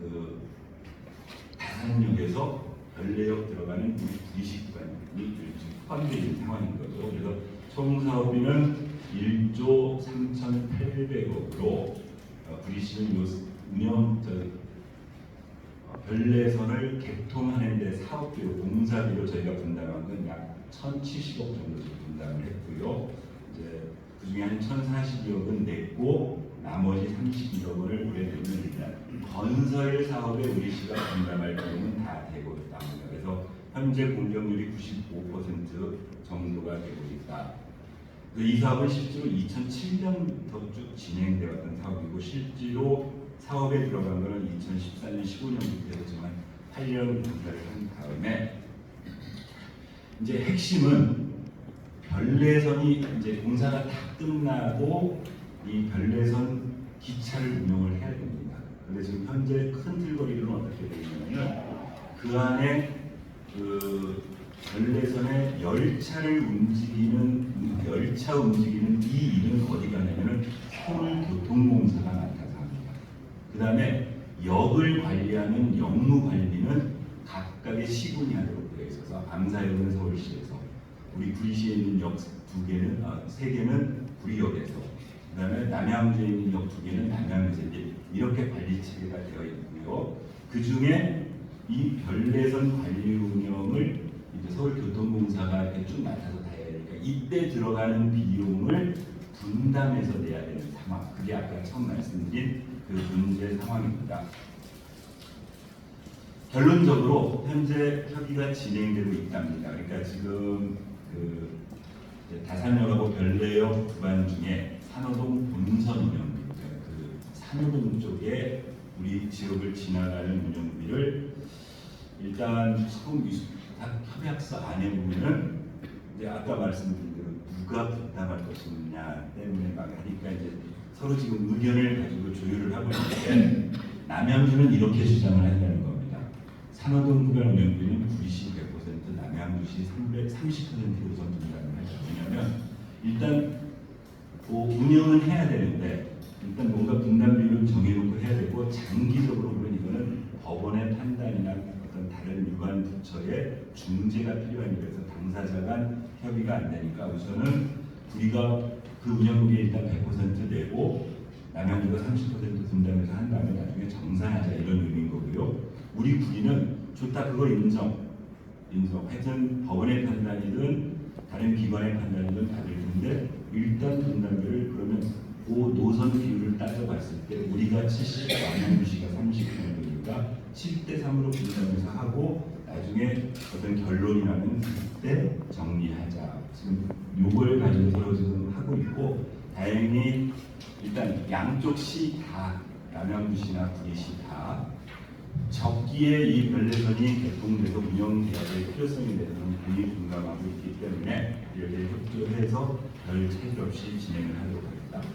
그 다산역에서 별내역 들어가는 부기식관이 지금 포함되어 있는 상황인 거죠. 그래서 총 사업비는 1조 3,800억으로 부리시는 요 운영 저 어, 별내선을 개통하는 데 사업비로 공사비로 저희가 분담한 건 약 1,070억 정도 분담을 했고요. 이제 그 중에 한 1,040억은 냈고 나머지 31억 원을 올해 내면 일단 건설 사업에 우리 시가 분담할 경우는 다 되고 있답니다. 그래서 현재 공정률이 95% 정도가 되고 있다. 이 사업은 실제로 2007년부터 쭉 진행되어 왔던 사업이고 실제로 사업에 들어간 것은 2014년, 15년부터 했지만 8년 공사를 한 다음에 이제 핵심은 별내선이 이제 공사가 다 끝나고 이 별내선 기차를 운영을 해야 됩니다. 근데 지금 현재 큰 틀거리는 어떻게 되냐면 그 안에 그 별내선의 열차를 움직이는 열차 움직이는 이 일은 어디 가냐면은 서울교통공사가 맡아서 합니다. 그 다음에 역을 관리하는 역무 관리는 각각의 시군이 하도록 되어 있어서 암사역은 서울시에서 우리 구리시에 있는 역 두 개는 아, 세 개는 구리역에서 그 다음에 남양주에 있는 역두 개는 이제 이렇게 관리 체계가 되어 있고요. 그 중에 이 별내선 관리 운영을 이제 서울교통공사가 이렇게 쭉 맡아서 다 해야 되니까 이때 들어가는 비용을 분담해서 내야 되는 상황. 그게 아까 처음 말씀드린 그 문제 상황입니다. 결론적으로 현재 협의가 진행되고 있답니다. 그러니까 지금 그 다산역하고 별내역 구간 중에 산호동 본선 운영비, 그러니까 그 산호동 쪽에 우리 지역을 지나가는 운영비를 일단 처음 이- 다 협약서 안에 보면은 이제 아까 말씀드린 대로 누가 부담할 것이냐 때문에 막 하니까 이제 서로 지금 의견을 가지고 조율을 하고 있는데 남양주는 이렇게 주장을 한다는 겁니다. 산호동 구간 운영비는 구리시 100%, 남양주시 330% 우선 분담을 하죠. 왜냐하면 일단 뭐 운영은 해야 되는데 일단 뭔가 분담비를 정해놓고 해야 되고 장기적으로 보면 이거는 법원의 판단이나 어떤 다른 유관 부처의 중재가 필요한 일에서 당사자 간 협의가 안 되니까 우선은 우리가 그 운영비에 일단 100% 내고 남양주가 30% 분담해서 한 다음에 나중에 정산하자 이런 의미인 거고요. 우리 구리는 좋다 그거 인정 인정 하여튼 법원의 판단이든 다른 기관의 판단이든 다를 텐데 일단 그 노선 비율을 따져봤을 때 우리가 70, 남양주시가 30 정도니까 7대 3으로 분담해서 하고 나중에 어떤 결론이 나면 그때 정리하자. 지금 요걸 가지고 서로 지금 하고 있고 다행히 일단 양쪽 시 다 남양주시나 구리시 다 적기에 이 별내선이 개통돼서 운영돼야 될 필요성에 대해서는 분명히 공감하고 있기 때문에 이렇게 협조해서 별 차질 없이 진행을 하도록 하겠다.